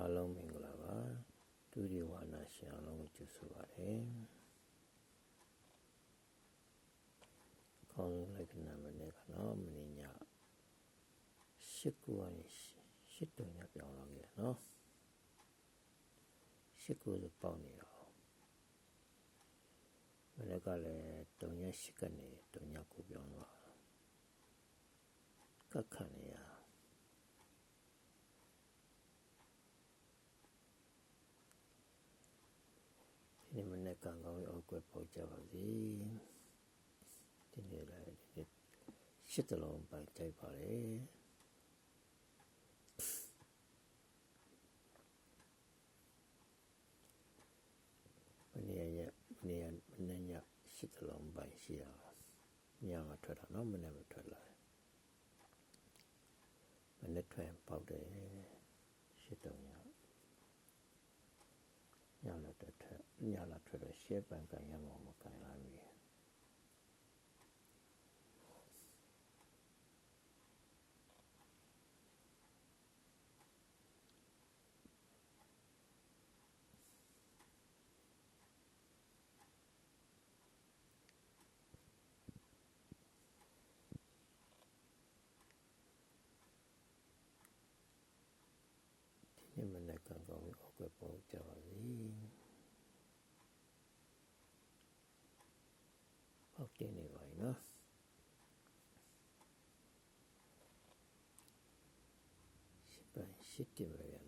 အားလုံးမင်္ဂလာပါဒုတိယဝါနာရှင်အားလုံးကိုကျေးဇူးပါတယ်ခေါင်းဆုံးလိုက်ကနာမနဲ့ကနော်မင်းညရှစ်ကူကနေရှစ်တုံညပြောင်းလာခဲ့နော်ရှစ်ကူဆိုပေါက်နေတော့မနေ့ကလည်းတုံညရှစ်ကနေတုံညကိုပြောင်းသွားကတ်ခတ်နေရ ဒီနေ့မနေ့ကံ ကောင်းရောကွယ်ပေါက်ကြပါစေဒီနေ့လည်းဒီနေ့ရှစ်တလုံးပိုက်ကြိုက်ပါလေမနေ့ရက်မနေ့မနေ့ညရှစ်တလုံးပိုက်ရှိရညမှာထွက်တာနော်မနေ့မထွက်လာမနေ့ထွက်ပေါက်တယ်ရှစ်တုံးည ညလာထွက်တော့ရှေ့ပန်ကန်ရမှာမကန်လာပြီဒီနေ့မနေ့ကကောင်းပြီးအောက်ကွယ်ပေါ် て願いな。失敗してもらえや